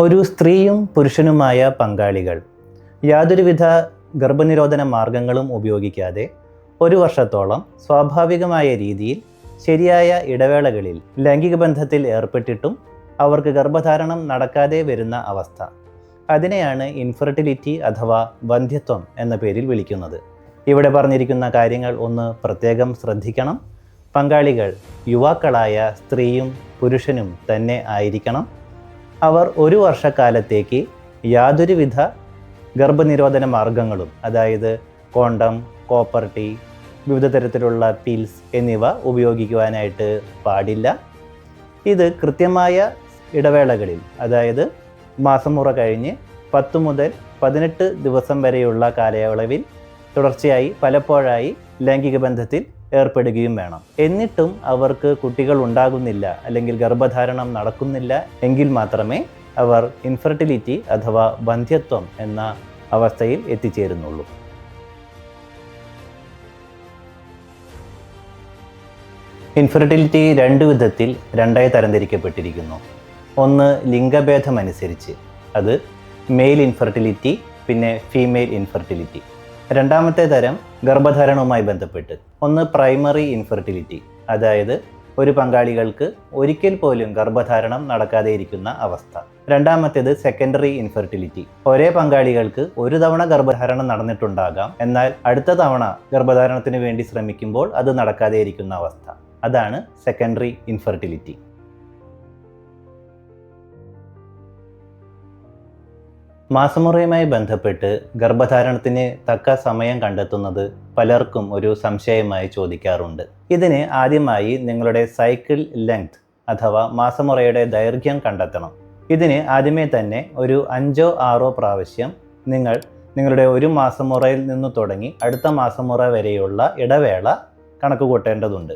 ഒരു സ്ത്രീയും പുരുഷനുമായ പങ്കാളികൾ. യാതൊരുവിധ ഗർഭനിരോധന മാർഗങ്ങളും ഉപയോഗിക്കാതെ ഒരു വർഷത്തോളം സ്വാഭാവികമായ രീതിയിൽ ശരിയായ ഇടവേളകളിൽ ലൈംഗിക ബന്ധത്തിൽ ഏർപ്പെട്ടിട്ടും അവർക്ക് ഗർഭധാരണം നടക്കാതെ വരുന്ന അവസ്ഥ. അതിനെയാണ് ഇൻഫെർട്ടിലിറ്റി അഥവാ വന്ധ്യത്വം എന്ന പേരിൽ വിളിക്കുന്നത്. ഇവിടെ പറഞ്ഞിരിക്കുന്ന കാര്യങ്ങൾ ഒന്ന് പ്രത്യേകം ശ്രദ്ധിക്കണം. പങ്കാളികൾ യുവാക്കളായ സ്ത്രീയും പുരുഷനും തന്നെ ആയിരിക്കണം. അവർ ഒരു വർഷക്കാലത്തേക്ക് യാതൊരുവിധ ഗർഭനിരോധന മാർഗങ്ങളും അതായത് കോണ്ടം കോപ്പർ ടീ വിവിധ തരത്തിലുള്ള പീൽസ് എന്നിവ ഉപയോഗിക്കുവാനായിട്ട് പാടില്ല. ഇത് കൃത്യമായ ഇടവേളകളിൽ അതായത് മാസം മുറ കഴിഞ്ഞ് പത്ത് മുതൽ പതിനെട്ട് ദിവസം വരെയുള്ള കാലയളവിൽ തുടർച്ചയായി പലപ്പോഴായി ലൈംഗിക ബന്ധത്തിൽ ഏർപ്പെടുകയും വേണം. എന്നിട്ടും അവർക്ക് കുട്ടികൾ ഉണ്ടാകുന്നില്ല അല്ലെങ്കിൽ ഗർഭധാരണം നടക്കുന്നില്ല എങ്കിൽ മാത്രമേ അവർ ഇൻഫെർട്ടിലിറ്റി അഥവാ വന്ധ്യത്വം എന്ന അവസ്ഥയിൽ എത്തിച്ചേരുന്നുള്ളൂ. ഇൻഫെർട്ടിലിറ്റി രണ്ട് വിധത്തിൽ രണ്ടായി തരംതിരിക്കപ്പെട്ടിരിക്കുന്നു. ഒന്ന് ലിംഗഭേദം അനുസരിച്ച് അത് മെയിൽ ഇൻഫെർട്ടിലിറ്റി പിന്നെ ഫീമെയിൽ ഇൻഫെർട്ടിലിറ്റി രണ്ടാമത്തെ തരം ഗർഭധാരണവുമായി ബന്ധപ്പെട്ട്. ഒന്ന് പ്രൈമറി ഇൻഫെർട്ടിലിറ്റി അതായത് ഒരു പങ്കാളികൾക്ക് ഒരിക്കൽ പോലും ഗർഭധാരണം നടക്കാതെ ഇരിക്കുന്ന അവസ്ഥ. രണ്ടാമത്തേത് സെക്കൻഡറി ഇൻഫെർട്ടിലിറ്റി ഒരേ പങ്കാളികൾക്ക് ഒരു തവണ ഗർഭധാരണം നടന്നിട്ടുണ്ടാകാം എന്നാൽ അടുത്ത തവണ ഗർഭധാരണത്തിന് വേണ്ടി ശ്രമിക്കുമ്പോൾ അത് നടക്കാതെ ഇരിക്കുന്ന അവസ്ഥ. അതാണ് സെക്കൻഡറി ഇൻഫെർട്ടിലിറ്റി മാസമുറയുമായി ബന്ധപ്പെട്ട് ഗർഭധാരണത്തിന് തക്ക സമയം കണ്ടെത്തുന്നത് പലർക്കും ഒരു സംശയമായി ചോദിക്കാറുണ്ട്. ഇതിന് ആദ്യമായി നിങ്ങളുടെ സൈക്കിൾ ലെങ്ത് അഥവാ മാസമുറയുടെ ദൈർഘ്യം കണ്ടെത്തണം. ഇതിന് ആദ്യമേ തന്നെ ഒരു അഞ്ചോ ആറോ പ്രാവശ്യം നിങ്ങൾ നിങ്ങളുടെ ഒരു മാസമുറയിൽ നിന്ന് തുടങ്ങി അടുത്ത മാസമുറ വരെയുള്ള ഇടവേള കണക്ക് കൂട്ടേണ്ടതുണ്ട്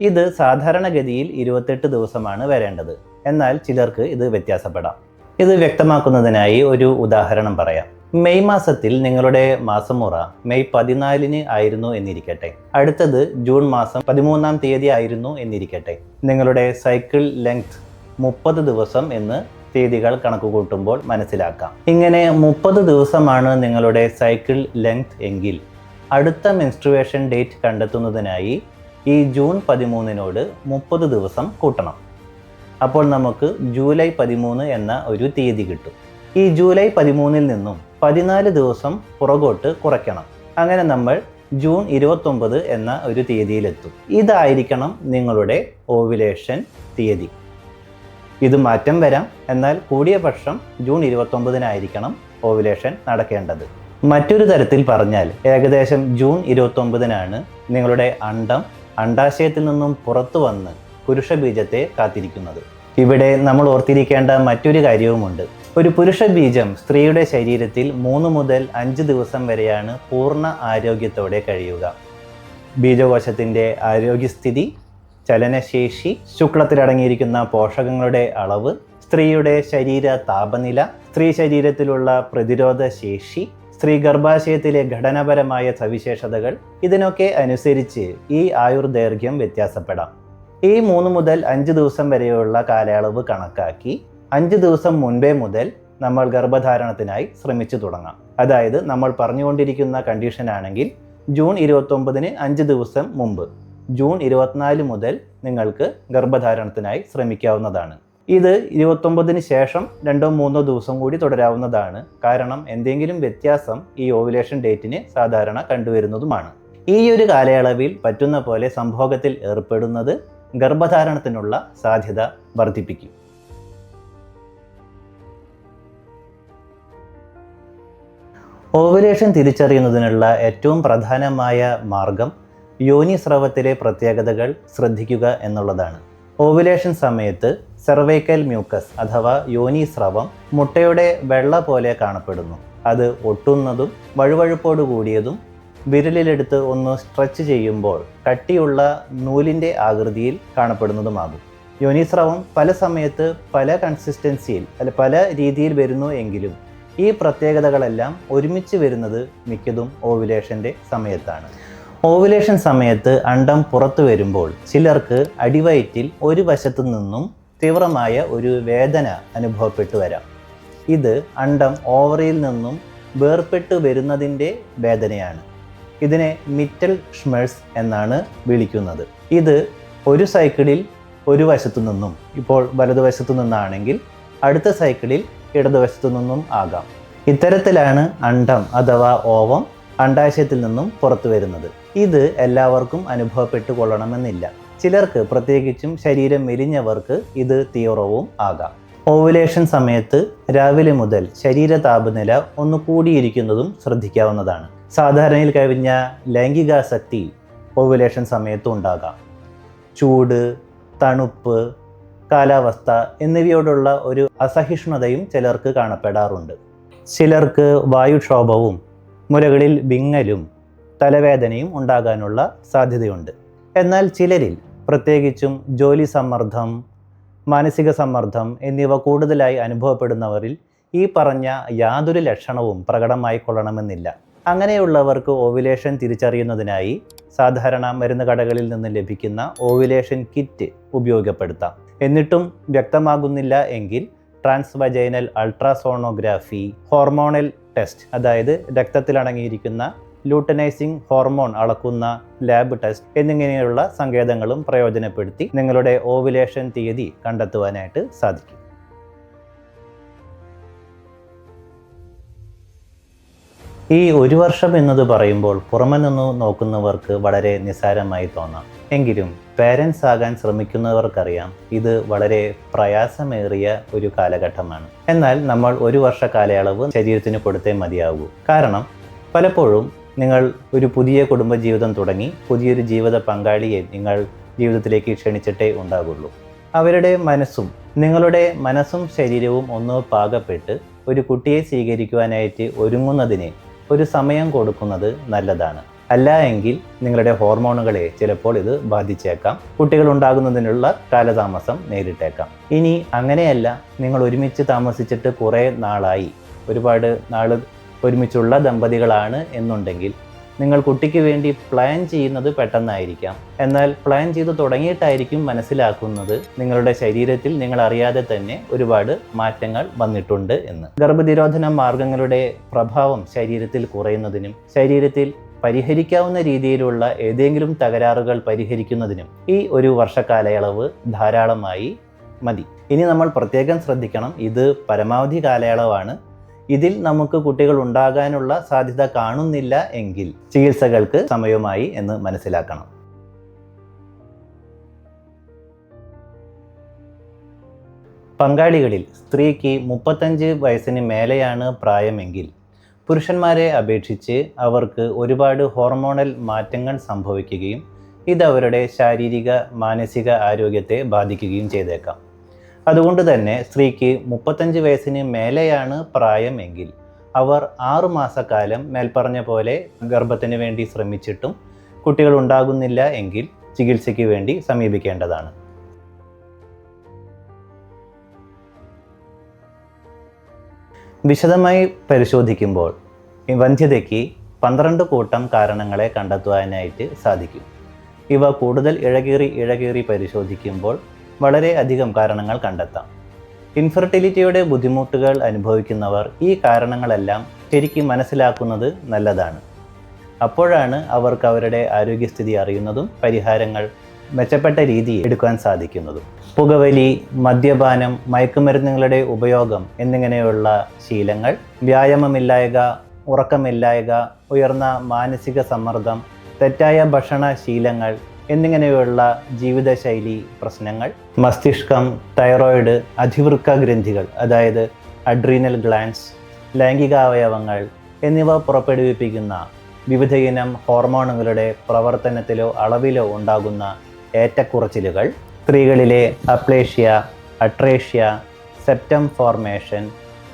ഇത് സാധാരണഗതിയിൽ ഇരുപത്തെട്ട് ദിവസമാണ് വരേണ്ടത്. എന്നാൽ ചിലർക്ക് ഇത് വ്യത്യാസപ്പെടാം. ഇത് വ്യക്തമാക്കുന്നതിനായി ഒരു ഉദാഹരണം പറയാം. മെയ് മാസത്തിൽ നിങ്ങളുടെ മാസമുറ മെയ് പതിനാലിന് ആയിരുന്നു എന്നിരിക്കട്ടെ. അടുത്തത് ജൂൺ മാസം പതിമൂന്നാം തീയതി ആയിരുന്നു എന്നിരിക്കട്ടെ. നിങ്ങളുടെ സൈക്കിൾ ലെങ്ത് മുപ്പത് ദിവസം എന്ന് തീയതികൾ കണക്ക് കൂട്ടുമ്പോൾ മനസ്സിലാക്കാം. ഇങ്ങനെ മുപ്പത് ദിവസമാണ് നിങ്ങളുടെ സൈക്കിൾ ലെങ്ത് എങ്കിൽ അടുത്ത മെൻസ്ട്രുവേഷൻ ഡേറ്റ് കണ്ടെത്തുന്നതിനായി ഈ ജൂൺ പതിമൂന്നിനോട് മുപ്പത് ദിവസം കൂട്ടണം. അപ്പോൾ നമുക്ക് ജൂലൈ പതിമൂന്ന് എന്ന ഒരു തീയതി കിട്ടും. ഈ ജൂലൈ പതിമൂന്നിൽ നിന്നും പതിനാല് ദിവസം പുറകോട്ട് കുറയ്ക്കണം. അങ്ങനെ നമ്മൾ ജൂൺ ഇരുപത്തൊമ്പത് എന്ന ഒരു തീയതിയിലെത്തും. ഇതായിരിക്കണം നിങ്ങളുടെ ഓവുലേഷൻ തീയതി. ഇത് മാറ്റം വരാം. എന്നാൽ കൂടിയ പക്ഷം ജൂൺ ഇരുപത്തൊമ്പതിനായിരിക്കണം ഓവുലേഷൻ നടക്കേണ്ടത്. മറ്റൊരു തരത്തിൽ പറഞ്ഞാൽ ഏകദേശം ജൂൺ ഇരുപത്തൊമ്പതിനാണ് നിങ്ങളുടെ അണ്ടം അണ്ടാശയത്തിൽ നിന്നും പുറത്തു വന്ന് പുരുഷ ബീജത്തെ കാത്തിരിക്കുന്നത്. ഇവിടെ നമ്മൾ ഓർത്തിരിക്കേണ്ട മറ്റൊരു കാര്യവുമുണ്ട്. ഒരു പുരുഷ ബീജം സ്ത്രീയുടെ ശരീരത്തിൽ മൂന്ന് മുതൽ അഞ്ച് ദിവസം വരെയാണ് പൂർണ ആരോഗ്യത്തോടെ കഴിയുക. ബീജകോശത്തിന്റെ ആരോഗ്യസ്ഥിതി ചലനശേഷി ശുക്ലത്തിലടങ്ങിയിരിക്കുന്ന പോഷകങ്ങളുടെ അളവ് സ്ത്രീയുടെ ശരീര താപനില സ്ത്രീ ശരീരത്തിലുള്ള പ്രതിരോധ ശേഷി സ്ത്രീ ഗർഭാശയത്തിലെ ഘടനാപരമായ സവിശേഷതകൾ ഇതിനൊക്കെ അനുസരിച്ച് ഈ ആയുർദൈർഘ്യം വ്യത്യാസപ്പെടാം. ഈ മൂന്ന് മുതൽ അഞ്ച് ദിവസം വരെയുള്ള കാലയളവ് കണക്കാക്കി അഞ്ച് ദിവസം മുൻപേ മുതൽ നമ്മൾ ഗർഭധാരണത്തിനായി ശ്രമിച്ചു തുടങ്ങാം. അതായത് നമ്മൾ പറഞ്ഞുകൊണ്ടിരിക്കുന്ന കണ്ടീഷൻ ആണെങ്കിൽ ജൂൺ ഇരുപത്തൊമ്പതിന് അഞ്ച് ദിവസം മുമ്പ് ജൂൺ ഇരുപത്തിനാല് മുതൽ നിങ്ങൾക്ക് ഗർഭധാരണത്തിനായി ശ്രമിക്കാവുന്നതാണ്. ഇത് ഇരുപത്തൊമ്പതിന് ശേഷം രണ്ടോ മൂന്നോ ദിവസം കൂടി തുടരാവുന്നതാണ്. കാരണം എന്തെങ്കിലും വ്യത്യാസം ഈ ഓവുലേഷൻ ഡേറ്റിന് സാധാരണ കണ്ടുവരുന്നതുമാണ്. ഈ ഒരു കാലയളവിൽ പറ്റുന്ന പോലെ സംഭോഗത്തിൽ ഏർപ്പെടുന്നത് ഗർഭധാരണത്തിനുള്ള സാധ്യത വർദ്ധിപ്പിക്കും. ഓവുലേഷൻ തിരിച്ചറിയുന്നതിനുള്ള ഏറ്റവും പ്രധാനമായ മാർഗം യോനി സ്രവത്തിലെ പ്രത്യേകതകൾ ശ്രദ്ധിക്കുക എന്നുള്ളതാണ്. ഓവുലേഷൻ സമയത്ത് സെർവൈക്കൽ മ്യൂക്കസ് അഥവാ യോനി സ്രവം മുട്ടയുടെ വെള്ള പോലെ കാണപ്പെടുന്നു. അത് ഒട്ടുന്നതും വഴുവഴുപ്പോട് കൂടിയതും വിരലിലെടുത്ത് ഒന്ന് സ്ട്രെച്ച് ചെയ്യുമ്പോൾ കട്ടിയുള്ള നൂലിന്റെ ആകൃതിയിൽ കാണപ്പെടുന്നതുമാകും. യോനിസ്രവം പല സമയത്ത് പല കൺസിസ്റ്റൻസിയിൽ അല്ല പല രീതിയിൽ വരുന്നു എങ്കിലും ഈ പ്രത്യേകതകളെല്ലാം ഒരുമിച്ച് വരുന്നത് മിക്കതും ഓവുലേഷന്റെ സമയത്താണ്. ഓവുലേഷൻ സമയത്ത് അണ്ടം പുറത്തു വരുമ്പോൾ ചിലർക്ക് അടിവയറ്റിൽ ഒരു വശത്തു നിന്നും തീവ്രമായ ഒരു വേദന അനുഭവപ്പെട്ടു വരാം. ഇത് അണ്ടം ഓവറിയിൽ നിന്നും വേർപെട്ട് വരുന്നതിന്റെ വേദനയാണ്. ഇതിനെ മിറ്റൽ ഷ്മേഴ്സ് എന്നാണ് വിളിക്കുന്നത്. ഇത് ഒരു സൈക്കിളിൽ ഒരു വശത്തു നിന്നും ഇപ്പോൾ വലതുവശത്തു നിന്നാണെങ്കിൽ അടുത്ത സൈക്കിളിൽ ഇടതുവശത്തു നിന്നും ആകാം. ഇത്തരത്തിലാണ് അണ്ടം അഥവാ ഓവം അണ്ടാശയത്തിൽ നിന്നും പുറത്തു വരുന്നത്. ഇത് എല്ലാവർക്കും അനുഭവപ്പെട്ടു കൊള്ളണമെന്നില്ല ചിലർക്ക് പ്രത്യേകിച്ചും ശരീരം മെലിഞ്ഞവർക്ക് ഇത് തീവ്രവും ആകാം. ഓവുലേഷൻ സമയത്ത് രാവിലെ മുതൽ ശരീര താപനില ഒന്ന് കൂടിയിരിക്കുന്നതും ശ്രദ്ധിക്കാവുന്നതാണ്. സാധാരണയിൽ കവിഞ്ഞ ലൈംഗികാസക്തി ഓവുലേഷൻ സമയത്തും ഉണ്ടാകാം. ചൂട് തണുപ്പ് കാലാവസ്ഥ എന്നിവയോടുള്ള ഒരു അസഹിഷ്ണുതയും ചിലർക്ക് കാണപ്പെടാറുണ്ട്. ചിലർക്ക് വായുക്ഷോഭവും മുലകളിൽ വിങ്ങലും തലവേദനയും ഉണ്ടാകാനുള്ള സാധ്യതയുണ്ട്. എന്നാൽ ചിലരിൽ പ്രത്യേകിച്ചും ജോലി സമ്മർദ്ദം മാനസിക സമ്മർദ്ദം എന്നിവ കൂടുതലായി അനുഭവപ്പെടുന്നവരിൽ ഈ പറഞ്ഞ യാതൊരു ലക്ഷണവും പ്രകടമായി കൊള്ളണമെന്നില്ല അങ്ങനെയുള്ളവർക്ക് ഓവുലേഷൻ തിരിച്ചറിയുന്നതിനായി സാധാരണ മരുന്ന് കടകളിൽ നിന്ന് ലഭിക്കുന്ന ഓവുലേഷൻ കിറ്റ് ഉപയോഗപ്പെടുത്താം. എന്നിട്ടും വ്യക്തമാകുന്നില്ല എങ്കിൽ ട്രാൻസ്വജൈനൽ അൾട്രാസോണോഗ്രാഫി ഹോർമോണൽ ടെസ്റ്റ് അതായത് രക്തത്തിൽ അടങ്ങിയിരിക്കുന്ന ലൂട്ടനൈസിംഗ് ഹോർമോൺ അളക്കുന്ന ലാബ് ടെസ്റ്റ് എന്നിങ്ങനെയുള്ള സങ്കേതങ്ങളും പ്രയോജനപ്പെടുത്തി നിങ്ങളുടെ ഓവുലേഷൻ തീയതി കണ്ടെത്തുവാനായിട്ട് സാധിക്കും. ഈ ഒരു വർഷം എന്നത് പറയുമ്പോൾ പുറമെ നിന്ന് നോക്കുന്നവർക്ക് വളരെ നിസ്സാരമായി തോന്നാം. എങ്കിലും പേരൻസ് ആകാൻ ശ്രമിക്കുന്നവർക്കറിയാം ഇത് വളരെ പ്രയാസമേറിയ ഒരു കാലഘട്ടമാണ്. എന്നാൽ നമ്മൾ ഒരു വർഷ കാലയളവ് ശരീരത്തിന് കൊടുത്തേ മതിയാകൂ. കാരണം പലപ്പോഴും നിങ്ങൾ ഒരു പുതിയ കുടുംബജീവിതം തുടങ്ങി പുതിയൊരു ജീവിത പങ്കാളിയെ നിങ്ങൾ ജീവിതത്തിലേക്ക് ക്ഷണിച്ചിട്ടേ ഉണ്ടാകുള്ളൂ. അവരുടെ മനസ്സും നിങ്ങളുടെ മനസ്സും ശരീരവും ഒന്ന് പാകപ്പെട്ട് ഒരു കുട്ടിയെ സ്വീകരിക്കുവാനായിട്ട് ഒരുങ്ങുന്നതിന് ഒരു സമയം കൊടുക്കുന്നത് നല്ലതാണ്. അല്ല എങ്കിൽ നിങ്ങളുടെ ഹോർമോണുകളെ ചിലപ്പോൾ ഇത് ബാധിച്ചേക്കാം. കുട്ടികൾ ഉണ്ടാകുന്നതിനുള്ള കാലതാമസം നേരിട്ടേക്കാം. ഇനി അങ്ങനെയല്ല നിങ്ങൾ ഒരുമിച്ച് താമസിച്ചിട്ട് കുറേ നാളായി. ഒരുപാട് നാൾ ഒരുമിച്ചുള്ള ദമ്പതികളാണ് എന്നുണ്ടെങ്കിൽ നിങ്ങൾ കുട്ടിക്ക് വേണ്ടി പ്ലാൻ ചെയ്യുന്നത് പെട്ടെന്നായിരിക്കാം. എന്നാൽ പ്ലാൻ ചെയ്ത് തുടങ്ങിയിട്ടായിരിക്കും മനസ്സിലാക്കുന്നത്. നിങ്ങളുടെ ശരീരത്തിൽ നിങ്ങൾ അറിയാതെ തന്നെ ഒരുപാട് മാറ്റങ്ങൾ വന്നിട്ടുണ്ട് എന്ന്. ഗർഭനിരോധന മാർഗങ്ങളുടെ പ്രഭാവം ശരീരത്തിൽ കുറയുന്നതിനും ശരീരത്തിൽ പരിഹരിക്കാവുന്ന രീതിയിലുള്ള ഏതെങ്കിലും തകരാറുകൾ പരിഹരിക്കുന്നതിനും ഈ ഒരു വർഷക്കാലയളവ് ധാരാളമായി മതി. ഇനി നമ്മൾ പ്രത്യേകം ശ്രദ്ധിക്കണം. ഇത് പരമാവധി കാലയളവാണ്. ഇതിൽ നമുക്ക് കുട്ടികൾ ഉണ്ടാകാനുള്ള സാധ്യത കാണുന്നില്ല എങ്കിൽ ചികിത്സകൾക്ക് സമയമായി എന്ന് മനസ്സിലാക്കണം. പങ്കാളികളിൽ സ്ത്രീക്ക് മുപ്പത്തഞ്ച് വയസ്സിന് മേലെയാണ് പ്രായമെങ്കിൽ പുരുഷന്മാരെ അപേക്ഷിച്ച് അവർക്ക് ഒരുപാട് ഹോർമോണൽ മാറ്റങ്ങൾ സംഭവിക്കുകയും ഇത് അവരുടെ ശാരീരിക മാനസിക ആരോഗ്യത്തെ ബാധിക്കുകയും ചെയ്തേക്കാം. അതുകൊണ്ട് തന്നെ സ്ത്രീക്ക് മുപ്പത്തഞ്ച് വയസ്സിന് മേലെയാണ് പ്രായമെങ്കിൽ അവർ ആറു മാസക്കാലം മേൽപ്പറഞ്ഞ പോലെ ഗർഭത്തിന് വേണ്ടി ശ്രമിച്ചിട്ടും കുട്ടികൾ ഉണ്ടാകുന്നില്ല എങ്കിൽ ചികിത്സയ്ക്ക് വേണ്ടി സമീപിക്കേണ്ടതാണ്. വിശദമായി പരിശോധിക്കുമ്പോൾ വന്ധ്യതയ്ക്ക് പന്ത്രണ്ട് കൂട്ടം കാരണങ്ങളെ കണ്ടെത്തുവാനായിട്ട് സാധിക്കും. ഇവ കൂടുതൽ ഇഴകീറി ഇഴകീറി പരിശോധിക്കുമ്പോൾ വളരെ അധികം കാരണങ്ങൾ കണ്ടെത്താം. ഇൻഫെർട്ടിലിറ്റിയുടെ ബുദ്ധിമുട്ടുകൾ അനുഭവിക്കുന്നവർ ഈ കാരണങ്ങളെല്ലാം ശരിക്കും മനസ്സിലാക്കുന്നത് നല്ലതാണ്. അപ്പോഴാണ് അവർക്ക് അവരുടെ ആരോഗ്യസ്ഥിതി അറിയുന്നതും പരിഹാരങ്ങൾ മെച്ചപ്പെട്ട രീതിയിൽ എടുക്കാൻ സാധിക്കുന്നതും. പുകവലി മദ്യപാനം മയക്കുമരുന്നുകളുടെ ഉപയോഗം എന്നിങ്ങനെയുള്ള ശീലങ്ങൾ വ്യായാമമില്ലായക ഉറക്കമില്ലായക ഉയർന്ന മാനസിക സമ്മർദ്ദം തെറ്റായ ഭക്ഷണ ശീലങ്ങൾ എന്നിങ്ങനെയുള്ള ജീവിതശൈലി പ്രശ്നങ്ങൾ മസ്തിഷ്കം തൈറോയിഡ് അധിവൃക്ക ഗ്രന്ഥികൾ അതായത് അഡ്രീനൽ ഗ്ലാൻസ് ലൈംഗികാവയവങ്ങൾ എന്നിവ പുറപ്പെടുവിപ്പിക്കുന്ന വിവിധയിനം ഹോർമോണുകളുടെ പ്രവർത്തനത്തിലോ അളവിലോ ഉണ്ടാകുന്ന ഏറ്റക്കുറച്ചിലുകൾ സ്ത്രീകളിലെ aplasia atresia septum formation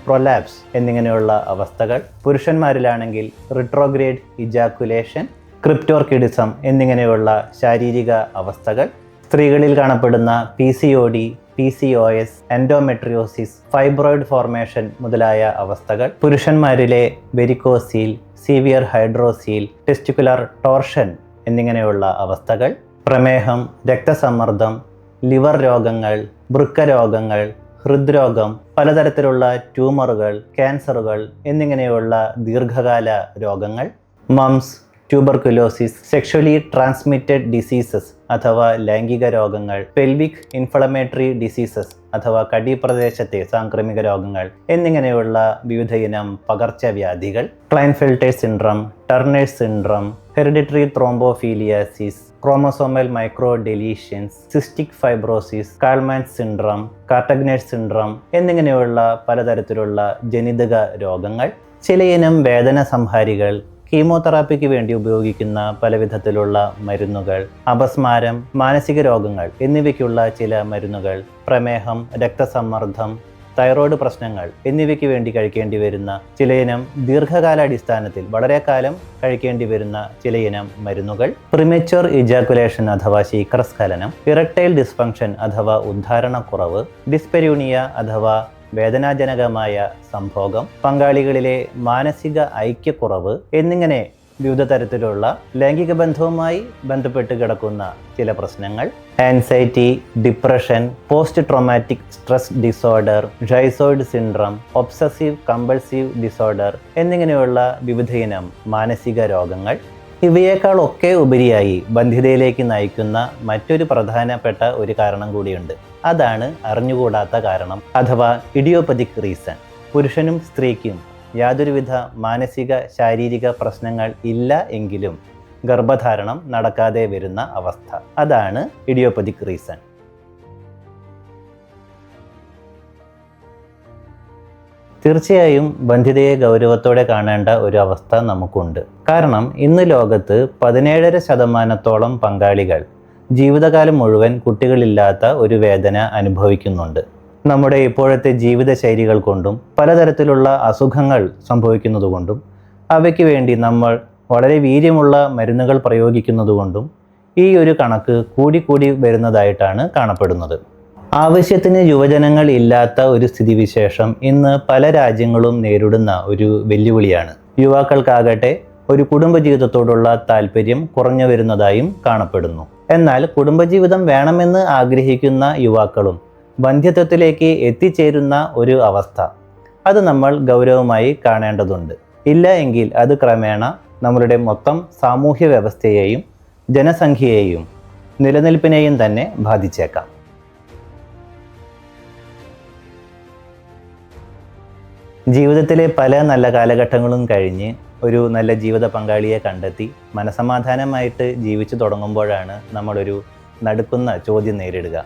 prolapse എന്നിങ്ങനെയുള്ള അവസ്ഥകൾ പുരുഷന്മാരിലാണെങ്കിൽ റിട്രോഗ്രേഡ് ഇജാക്കുലേഷൻ ക്രിപ്റ്റോർക്കിഡിസം എന്നിങ്ങനെയുള്ള ശാരീരിക അവസ്ഥകൾ സ്ത്രീകളിൽ കാണപ്പെടുന്ന P C O D P C O S endometriosis fibroid formation മുതലായ അവസ്ഥകൾ പുരുഷന്മാരിലെ varicocele severe hydrocele testicular torsion എന്നിങ്ങനെയുള്ള അവസ്ഥകൾ പ്രമേഹം രക്തസമ്മർദ്ദം ലിവർ രോഗങ്ങൾ വൃക്ക രോഗങ്ങൾ ഹൃദ്രോഗം പലതരത്തിലുള്ള ട്യൂമറുകൾ ക്യാൻസറുകൾ എന്നിങ്ങനെയുള്ള ദീർഘകാല രോഗങ്ങൾ mumps tuberculosis sexually transmitted diseases അഥവാ ലൈംഗിക രോഗങ്ങൾ പെൽവിക് ഇൻഫ്ലമേറ്ററി ഡിസീസസ് അഥവാ കടിപ്രദേശത്തെ സാംക്രമിക രോഗങ്ങൾ എന്നിങ്ങനെയുള്ള വിവിധയിനം പകർച്ചവ്യാധികൾ Klinefelter syndrome Turner's syndrome hereditary thrombophilias chromosomal micro deletions cystic fibrosis Kallmann syndrome Kartagener's syndrome എന്നിങ്ങനെയുള്ള പലതരത്തിലുള്ള ജനിതക രോഗങ്ങൾ ചിലയിനം വേദന സംഹാരികൾ കീമോതെറാപ്പിക്ക് വേണ്ടി ഉപയോഗിക്കുന്ന പല വിധത്തിലുള്ള മരുന്നുകൾ അപസ്മാരം മാനസിക രോഗങ്ങൾ എന്നിവയ്ക്കുള്ള ചില മരുന്നുകൾ പ്രമേഹം രക്തസമ്മർദ്ദം തൈറോയ്ഡ് പ്രശ്നങ്ങൾ എന്നിവയ്ക്ക് വേണ്ടി കഴിക്കേണ്ടി വരുന്ന ചിലയിനം ദീർഘകാലാടിസ്ഥാനത്തിൽ വളരെ കാലം കഴിക്കേണ്ടി വരുന്ന ചിലയിനം മരുന്നുകൾ പ്രിമച്വർ ഇജാക്കുലേഷൻ അഥവാ ശീക്രസ്ഖലനം ഇറക്ടൈൽ ഡിസ്ഫങ്ഷൻ അഥവാ ഉദ്ധാരണക്കുറവ് ഡിസ്പെരൂണിയ അഥവാ വേദനാജനകമായ സംഭോഗം പങ്കാളികളിലെ മാനസിക ഐക്യക്കുറവ് എന്നിങ്ങനെ വിവിധ തരത്തിലുള്ള ലൈംഗിക ബന്ധവുമായി ബന്ധപ്പെട്ട് കിടക്കുന്ന ചില പ്രശ്നങ്ങൾ. Anxiety depression post traumatic stress disorder schizoid syndrome obsessive compulsive disorder എന്നിങ്ങനെയുള്ള വിവിധയിനം മാനസിക രോഗങ്ങൾ. ഇവയേക്കാളൊക്കെ ഉപരിയായി ബന്ധിതയിലേക്ക് നയിക്കുന്ന മറ്റൊരു പ്രധാനപ്പെട്ട ഒരു കാരണം കൂടിയുണ്ട്. അതാണ് അറിഞ്ഞുകൂടാത്ത കാരണം അഥവാ ഇഡിയോപ്പതിക് റീസൺ. പുരുഷനും സ്ത്രീക്കും യാതൊരുവിധ മാനസിക ശാരീരിക പ്രശ്നങ്ങൾ ഇല്ല എങ്കിലും ഗർഭധാരണം നടക്കാതെ വരുന്ന അവസ്ഥ. അതാണ് ഇഡിയോപ്പതിക് റീസൺ. തീർച്ചയായും ബന്ധിതയെ ഗൗരവത്തോടെ കാണേണ്ട ഒരു അവസ്ഥ നമുക്കുണ്ട്. കാരണം ഇന്ന് ലോകത്ത് പതിനേഴര ശതമാനത്തോളം പങ്കാളികൾ ജീവിതകാലം മുഴുവൻ കുട്ടികളില്ലാത്ത ഒരു വേദന അനുഭവിക്കുന്നുണ്ട്. നമ്മുടെ ഇപ്പോഴത്തെ ജീവിതശൈലികൾ കൊണ്ടും പലതരത്തിലുള്ള അസുഖങ്ങൾ സംഭവിക്കുന്നതുകൊണ്ടും അവയ്ക്ക് വേണ്ടി നമ്മൾ വളരെ വീര്യമുള്ള മരുന്നുകൾ പ്രയോഗിക്കുന്നതുകൊണ്ടും ഈ ഒരു കണക്ക് കൂടിക്കൂടി വരുന്നതായിട്ടാണ് കാണപ്പെടുന്നത്. ആവശ്യത്തിന് യുവജനങ്ങൾ ഇല്ലാത്ത ഒരു സ്ഥിതിവിശേഷം ഇന്ന് പല രാജ്യങ്ങളും നേരിടുന്ന ഒരു വെല്ലുവിളിയാണ്. യുവാക്കൾക്കാകട്ടെ ഒരു കുടുംബജീവിതത്തോടുള്ള താല്പര്യം കുറഞ്ഞു വരുന്നതായും കാണപ്പെടുന്നു. എന്നാൽ കുടുംബജീവിതം വേണമെന്ന് ആഗ്രഹിക്കുന്ന യുവാക്കളും വന്ധ്യത്വത്തിലേക്ക് എത്തിച്ചേരുന്ന ഒരു അവസ്ഥ. അത് നമ്മൾ ഗൗരവമായി കാണേണ്ടതുണ്ട്. ഇല്ല എങ്കിൽ അത് ക്രമേണ നമ്മളുടെ മൊത്തം സാമൂഹ്യ വ്യവസ്ഥയെയും ജനസംഖ്യയെയും നിലനിൽപ്പിനെയും തന്നെ ബാധിച്ചേക്കാം. ജീവിതത്തിലെ പല നല്ല കാലഘട്ടങ്ങളും കഴിഞ്ഞ് ഒരു നല്ല ജീവിത പങ്കാളിയെ കണ്ടെത്തി മനസമാധാനമായിട്ട് ജീവിച്ചു തുടങ്ങുമ്പോഴാണ് നമ്മളൊരു നടുക്കുന്ന ചോദ്യം നേരിടുക.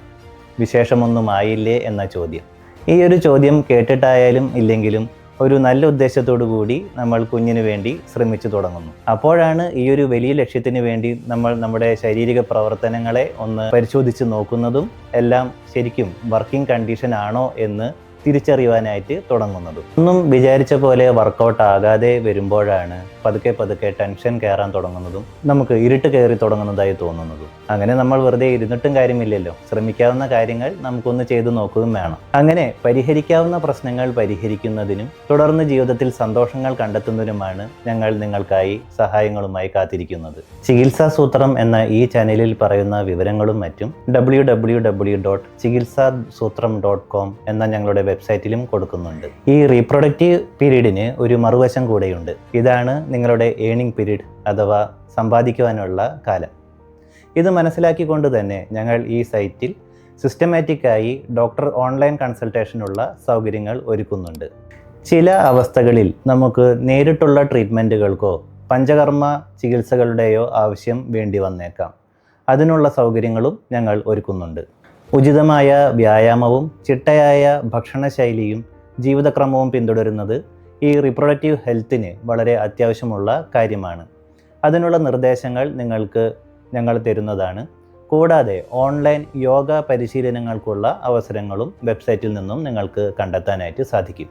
വിശേഷമൊന്നും ആയില്ലേ എന്ന ചോദ്യം. ഈ ഒരു ചോദ്യം കേട്ടിട്ടായാലും ഇല്ലെങ്കിലും ഒരു നല്ല ഉദ്ദേശത്തോടു കൂടി നമ്മൾ കുഞ്ഞിന് വേണ്ടി ശ്രമിച്ചു തുടങ്ങുന്നു. അപ്പോഴാണ് ഈ ഒരു വലിയ ലക്ഷ്യത്തിന് വേണ്ടി നമ്മൾ നമ്മുടെ ശാരീരിക പ്രവർത്തനങ്ങളെ ഒന്ന് പരിശോധിച്ച് നോക്കുന്നതും എല്ലാം ശരിക്കും വർക്കിംഗ് കണ്ടീഷൻ ആണോ എന്ന് തിരിച്ചറിയുവാനായിട്ട് തുടങ്ങുന്നത്. ഒന്നും വിചാരിച്ച പോലെ വർക്കൗട്ട് ആകാതെ വരുമ്പോഴാണ് പതുക്കെ പതുക്കെ ടെൻഷൻ കയറാൻ തുടങ്ങുന്നതും നമുക്ക് ഇരുട്ട് കയറി തുടങ്ങുന്നതായി തോന്നുന്നതും. അങ്ങനെ നമ്മൾ വെറുതെ ഇരുന്നിട്ടും കാര്യമില്ലല്ലോ. ശ്രമിക്കാവുന്ന കാര്യങ്ങൾ നമുക്കൊന്ന് ചെയ്തു നോക്കുകയും വേണം. അങ്ങനെ പരിഹരിക്കാവുന്ന പ്രശ്നങ്ങൾ പരിഹരിക്കുന്നതിനും തുടർന്ന് ജീവിതത്തിൽ സന്തോഷങ്ങൾ കണ്ടെത്തുന്നതിനുമാണ് ഞങ്ങൾ നിങ്ങൾക്കായി സഹായങ്ങളുമായി കാത്തിരിക്കുന്നത്. ചികിത്സാ സൂത്രം എന്ന ഈ ചാനലിൽ പറയുന്ന വിവരങ്ങളും മറ്റും ഡബ്ല്യു ഡബ്ല്യു ഡബ്ല്യു ഡോട്ട് ചികിത്സാ സൂത്രം ഡോട്ട് കോം എന്ന ഞങ്ങളുടെ വെബ്സൈറ്റിലും കൊടുക്കുന്നുണ്ട്. ഈ റീപ്രൊഡക്റ്റീവ് പീരീഡിന് ഒരു മറുവശം കൂടെയുണ്ട്. ഇതാണ് നിങ്ങളുടെ ഏണിംഗ് പീരീഡ് അഥവാ സമ്പാദിക്കുവാനുള്ള കാലം. ഇത് മനസ്സിലാക്കിക്കൊണ്ട് തന്നെ ഞങ്ങൾ ഈ സൈറ്റിൽ സിസ്റ്റമാറ്റിക്കായി ഡോക്ടർ ഓൺലൈൻ കൺസൾട്ടേഷനുള്ള സൗകര്യങ്ങൾ ഒരുക്കുന്നുണ്ട്. ചില അവസ്ഥകളിൽ നമുക്ക് നേരിട്ടുള്ള ട്രീറ്റ്മെന്റുകൾക്കോ പഞ്ചകർമ്മ ചികിത്സകളുടെയോ ആവശ്യം വേണ്ടി വന്നേക്കാം. അതിനുള്ള സൗകര്യങ്ങളും ഞങ്ങൾ ഒരുക്കുന്നുണ്ട്. ഉചിതമായ വ്യായാമവും ചിട്ടയായ ഭക്ഷണശൈലിയും ജീവിതക്രമവും പിന്തുടരുന്നത് ഈ റിപ്രൊഡക്റ്റീവ് ഹെൽത്തിന് വളരെ അത്യാവശ്യമുള്ള കാര്യമാണ്. അതിനുള്ള നിർദ്ദേശങ്ങൾ നിങ്ങൾക്ക് ഞങ്ങൾ തരുന്നതാണ്. കൂടാതെ ഓൺലൈൻ യോഗ പരിശീലനങ്ങൾക്കുള്ള അവസരങ്ങളും വെബ്സൈറ്റിൽ നിന്നും നിങ്ങൾക്ക് കണ്ടെത്താനായിട്ട് സാധിക്കും.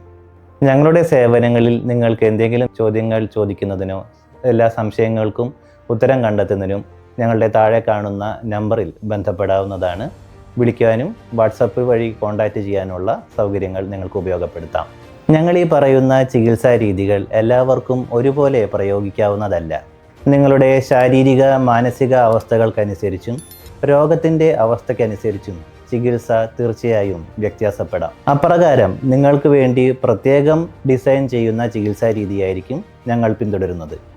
ഞങ്ങളുടെ സേവനങ്ങളിൽ നിങ്ങൾക്ക് എന്തെങ്കിലും ചോദ്യങ്ങൾ ചോദിക്കുന്നതിനോ എല്ലാ സംശയങ്ങൾക്കും ഉത്തരം കണ്ടെത്തുന്നതിനും ഞങ്ങളുടെ താഴെ കാണുന്ന നമ്പറിൽ ബന്ധപ്പെടാവുന്നതാണ്. വിളിക്കാനും വാട്സപ്പ് വഴി കോൺടാക്റ്റ് ചെയ്യാനുള്ള സൗകര്യങ്ങൾ നിങ്ങൾക്ക് ഉപയോഗപ്പെടുത്താം. ഞങ്ങൾ ഈ പറയുന്ന ചികിത്സാ രീതികൾ എല്ലാവർക്കും ഒരുപോലെ പ്രയോഗിക്കാവുന്നതല്ല. നിങ്ങളുടെ ശാരീരിക മാനസിക അവസ്ഥകൾക്കനുസരിച്ചും രോഗത്തിന്റെ അവസ്ഥയ്ക്കനുസരിച്ചും ചികിത്സ തീർച്ചയായും വ്യത്യാസപ്പെടാം. അപ്രകാരം നിങ്ങൾക്ക് വേണ്ടി പ്രത്യേകം ഡിസൈൻ ചെയ്യുന്ന ചികിത്സാ രീതിയായിരിക്കും ഞങ്ങൾ പിന്തുടരുന്നത്.